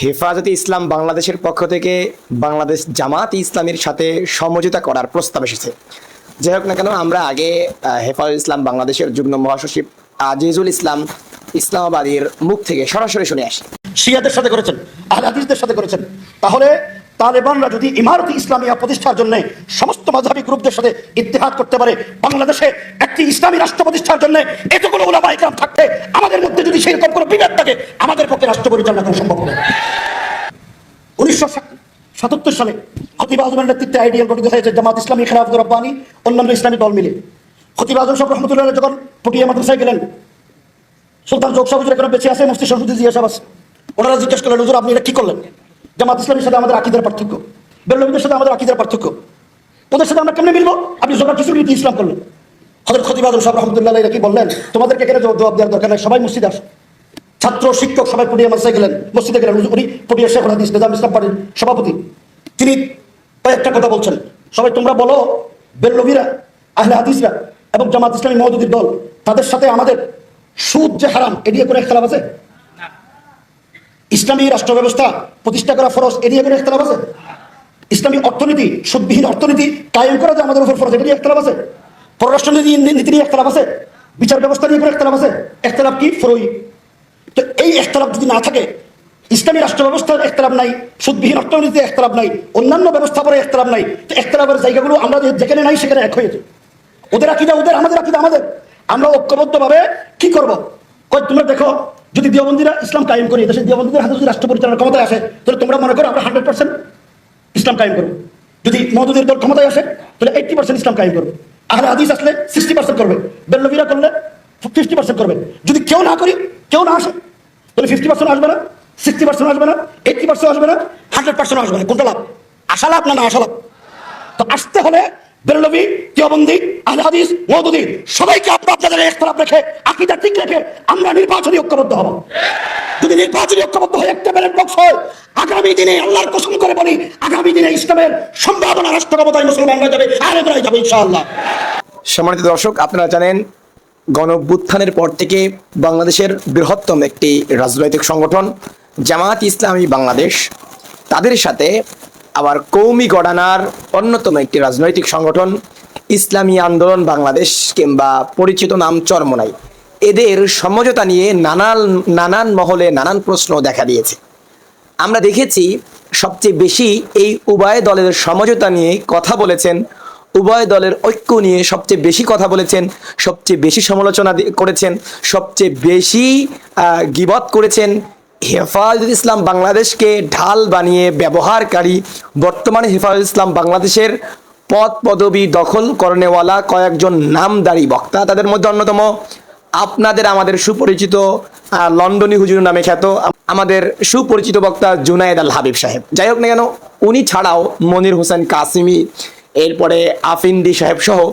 হেফাজতে ইসলাম বাংলাদেশের পক্ষ থেকে বাংলাদেশ জামাত ইসলামের সাথে সমঝোতা করার প্রস্তাব এসেছে। যাই হোক না কেন, আমরা আগে হেফাজত ইসলাম বাংলাদেশের যুগ্ম মহাসচিব আজিজুল ইসলাম ইসলামাবাদের মুখ থেকে সরাসরি শুনে আসি। শিয়াদের সাথে করেছেন আহাদিসদের হাদিসদের সাথে করেছেন। তাহলে তালেবানরা যদি ইমারতি ইসলামিয়া প্রতিষ্ঠার জন্য সমস্ত মাঝাবী গ্রুপদের সাথে ইত্তেহাদ করতে পারে, বাংলাদেশে একটি ইসলামী রাষ্ট্র প্রতিষ্ঠার জন্য এতগুলো ওলামা ইকরাম থাকতে আমাদের মধ্যে যদি সেরকম কোনো বিভেদ থাকে, আমাদের পক্ষে রাষ্ট্র পরিচালনা করা সম্ভব হবে উনিশশো সালে খতিব আজমের নেতৃত্বে আইডিয়াল গঠিত হয়েছে জামাত ইসলামী খেলাফত রব্বানি, অন্যান্য ইসলামী দল মিলে। খতিব আজম সাহেব রহমতুল্লাহ যখন পটিয়া মাদ্রাসায় গেলেন, সুলতান যোগ সাহেব বেঁচে আছে? মুফতি শরফুদ্দিন জিয়া সাহেব আছে। ওনারা জিজ্ঞেস করলেন আপনি এটা কি করলেন? জামাত ইসলামের সাথে আমাদের আকিদের পার্থক্য বেল্লবীদের সাথে আমাদের আকিদের পার্থক্য। ওদের সাথে আমরা কেমনে মিলবো? আপনি জোগাড় কিছু নীতি ইসলাম করলেন। হজরত খতিব আজম সাহেব রহমতুল্লাহ কি বললেন, তোমাদেরকে এখানে জবাব দেওয়ার দরকার নাই, সবাই মসজিদ আসো। ছাত্র, শিক্ষক, সবাই পটিয়া মাদ্রাসায় গেলেন। মসজিদে গেলেন উনি পটিয়া শেখ হাদিস, নিজাম ইসলাম পার্টির সভাপতি। তিনি কয়েকটা কথা বলছেন। সবাই তোমরা বলো বেল্লবীরা আহলে হাদিসরা এবং জামাত ইসলামী মহদুদ্দির দল, তাদের সাথে আমাদের সুদ যে হারাম এড়িয়ে করে একতলাপ আছে? ইসলামী রাষ্ট্র ব্যবস্থা প্রতিষ্ঠা করা ফরজ এড়িয়ে করে একতলাপ আছে? ইসলামী অর্থনীতি, সুদবিহীন অর্থনীতি কায়েম করা যে আমাদের উপর ফরজ, এটা নিয়ে একতলাপ আছে? পররাষ্ট্রনীতি নীতি নিয়ে একতলাপ আছে? বিচার ব্যবস্থা নিয়ে করে একতলাপ আছে? একতলাপ কি? ফরই। তো এই একতলাপ যদি না থাকে, ইসলামী রাষ্ট্র ব্যবস্থার একতলাপ নাই, সুদবিহীন অর্থনীতিতে একতলাপ নাই, অন্যান্য ব্যবস্থাপনায় একতলাপ নাই, তো একতলাপের জায়গাগুলো আমরা যেখানে নাই সেখানে এক হয়েছে। ওদের আকিদা ওদের, আমাদের আকিদা আমাদের। আমরা ঐক্যবদ্ধভাবে কি করব? তোমরা দেখো যদি দিয়বন্দিরা ইসলাম কায়েম করি দেশের দিয়বন্দিদের হাতে যদি রাষ্ট্র পরিচালনার ক্ষমতায় আসে, তাহলে তোমরা মনে করো আমরা হান্ড্রেড পার্সেন্ট ইসলাম কায়েম করব। যদি মদুদের দল ক্ষমতায় আসে, তাহলে এইটটি পার্সেন্ট ইসলাম কায়েম করবে। আহলে হাদিস আসলে সিক্সটি পার্সেন্ট করবে বেল্লবীরা করলে ফিফটি পার্সেন্ট করবে। যদি কেউ না করি, কেউ না আসে, তাহলে ফিফটি পার্সেন্ট আসবে না, সিক্সটি পার্সেন্ট আসবে না, এইটটি পার্সেন্ট আসবে না, হান্ড্রেড পার্সেন্ট আসবে না। কোনটা লাভ? আশা লাভ না না আশা লাভ? তো আসতে হলে বেরলবি দেওবন্দি, আহলে হাদিস, মওদুদি, সবাইকে আপনার আপনাদের একতলাপ রেখে আকিদা ঠিক রেখে আমরা নির্বাচনী ঐক্যবদ্ধ হব। যদি নির্বাচনী ঐক্যবদ্ধ হয়ে একটা ব্যালট বক্স হয়, আগামী দিনে আল্লাহর কসম করে বলি, আগামী দিনে ইসলামের সম্ভাবনা রাষ্ট্র ক্ষমতায় মুসলমানরা যাবে, আর এবারে যাবে ইনশাআল্লাহ। সম্মানিত দর্শক, আপনারা জানেন গণ পর থেকে বাংলাদেশের বৃহত্তম একটি রাজনৈতিক সংগঠন জামাত ইসলামী বাংলাদেশ। তাদের সাথে আবার কৌমি গড়ানার অন্যতম একটি রাজনৈতিক সংগঠন, ইসলামী আন্দোলন বাংলাদেশ কিংবা পরিচিত নাম চরমনাই। এদের সমঝোতা নিয়ে নানান নানান মহলে নানান প্রশ্ন দেখা দিয়েছে। আমরা দেখেছি সবচেয়ে বেশি এই উভয় দলের সমঝোতা নিয়ে কথা বলেছেন, উভয় দলের ঐক্য নিয়ে সবচেয়ে বেশি কথা বলেছেন, সবচেয়ে বেশি সমালোচনা করেছেন, সবচেয়ে বেশি গিবত করেছেন। হেফাজত ইসলাম বাংলাদেশকে ঢাল বানিয়ে ব্যবহারকারী, বর্তমানে হেফাজত ইসলাম বাংলাদেশের পদ পদবি দখল করনেওয়ালা কয়েকজন নামদারি বক্তা, তাদের মধ্যে অন্যতম আপনাদের আমাদের সুপরিচিত লন্ডনী হুজুর নামে খ্যাত আমাদের সুপরিচিত বক্তা জুনায়েদ আল হাবিব সাহেব। যাই হোক না কেন, উনি ছাড়াও মনির হোসেন কাসিমি, এরপরে আফিন্দি সাহেব সহ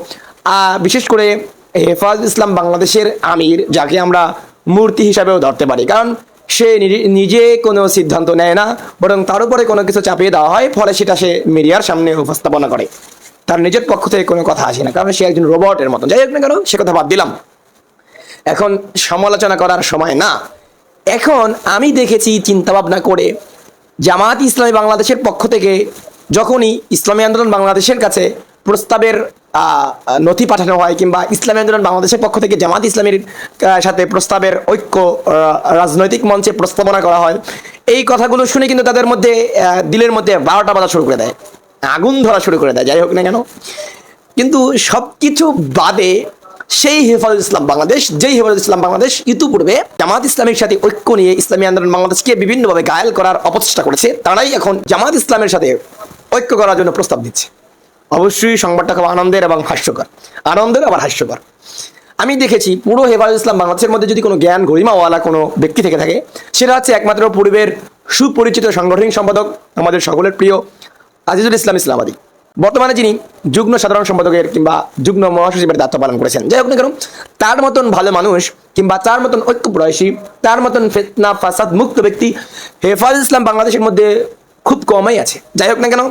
বিশেষ করে হেফাজ ইসলাম বাংলাদেশের আমির, যাকে আমরা মূর্তি হিসাবেও ধরতে পারি। কারণ সে নিজে- কোনো সিদ্ধান্ত নেয় না, বরং তার উপরে কোনো কিছু চাপিয়ে দেওয়া হয়, ফলে সেটা সে মিডিয়ার সামনে উপস্থাপনা করে। তার নিজের পক্ষ থেকে কোনো কথা আসে না, কারণ সে একজন রোবটের মতো। যাই হোক না কেন, সে কথা বাদ দিলাম। এখন সমালোচনা করার সময় না। এখন আমি দেখেছি চিন্তা ভাবনা করে জামাত ইসলামী বাংলাদেশের পক্ষ থেকে যখনই ইসলামী আন্দোলন বাংলাদেশের কাছে প্রস্তাবের নথি পাঠানো হয় কিংবা ইসলামী আন্দোলন বাংলাদেশের পক্ষ থেকে জামাত ইসলামীর সাথে প্রস্তাবের ঐক্য রাজনৈতিক মঞ্চে প্রস্তাবনা করা হয়, এই কথাগুলো শুনে কিন্তু তাদের মধ্যে দিলের মধ্যে বারোটা বাজা শুরু করে দেয়। আগুন ধরা শুরু করে দেয়, যাই হোক না কেন। কিন্তু সব কিছু বাদে সেই হেফাজত ইসলাম বাংলাদেশ, যেই হেফাজত ইসলাম বাংলাদেশ, ইতিপূর্বে জামাত ইসলামের সাথে ঐক্য নিয়ে ইসলামী আন্দোলন বাংলাদেশকে বিভিন্নভাবে গায়েল করার অপচেষ্টা করেছে, তারাই এখন জামাত ইসলামের সাথে ঐক্য করার জন্য প্রস্তাব দিচ্ছে। অবশ্যই সংবাদটা খুব আনন্দের এবং হাস্যকর। আনন্দের আবার হাস্যকর। আমি দেখেছি পুরো হেফাজত ইসলাম বাংলাদেশের মধ্যে যদি কোনো জ্ঞান গরিমাওয়ালা কোনো ব্যক্তি থেকে থাকে, সেটা হচ্ছে একমাত্র পূর্বের সুপরিচিত সাংগঠনিক সম্পাদক, আমাদের সকলের প্রিয় আজিজুল ইসলাম ইসলামাদি বর্তমানে যিনি যুগ্ম সাধারণ সম্পাদকের কিংবা যুগ্ম মহাসচিবের দায়িত্ব পালন করেছেন, যাই হোক না কেন, তার মতন ভালো মানুষ কিংবা তার মতন ঐক্য প্রয়াসী তার মতন ফেতনা, ফাসাদ মুক্ত ব্যক্তি হেফাজ ইসলাম বাংলাদেশের মধ্যে খুব কমই আছে। যাই হোক না কেন,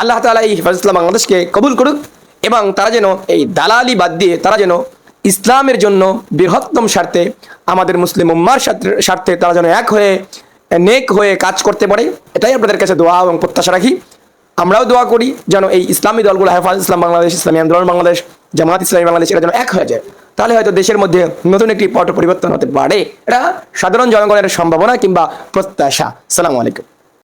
আল্লাহ তালা এই হেফাজত ইসলাম বাংলাদেশকে কবুল করুক এবং তারা যেন এই দালালি বাদ দিয়ে তারা যেন ইসলামের জন্য বৃহত্তম স্বার্থে আমাদের মুসলিম উম্মার স্বার্থে তারা যেন এক হয়ে, নেক হয়ে কাজ করতে পারে, এটাই আপনাদের কাছে দোয়া এবং প্রত্যাশা রাখি। আমরাও দোয়া করি যেন এই ইসলামী দলগুলো হেফাজ ইসলাম বাংলাদেশ, ইসলামী আন্দোলন বাংলাদেশ, জামাত ইসলামী বাংলাদেশ, এরা যেন এক হয়ে যায়। তাহলে হয়তো দেশের মধ্যে নতুন একটি পট পরিবর্তন হতে পারে। এটা সাধারণ জনগণের সম্ভাবনা কিংবা প্রত্যাশা। সালামু আলাইকুম।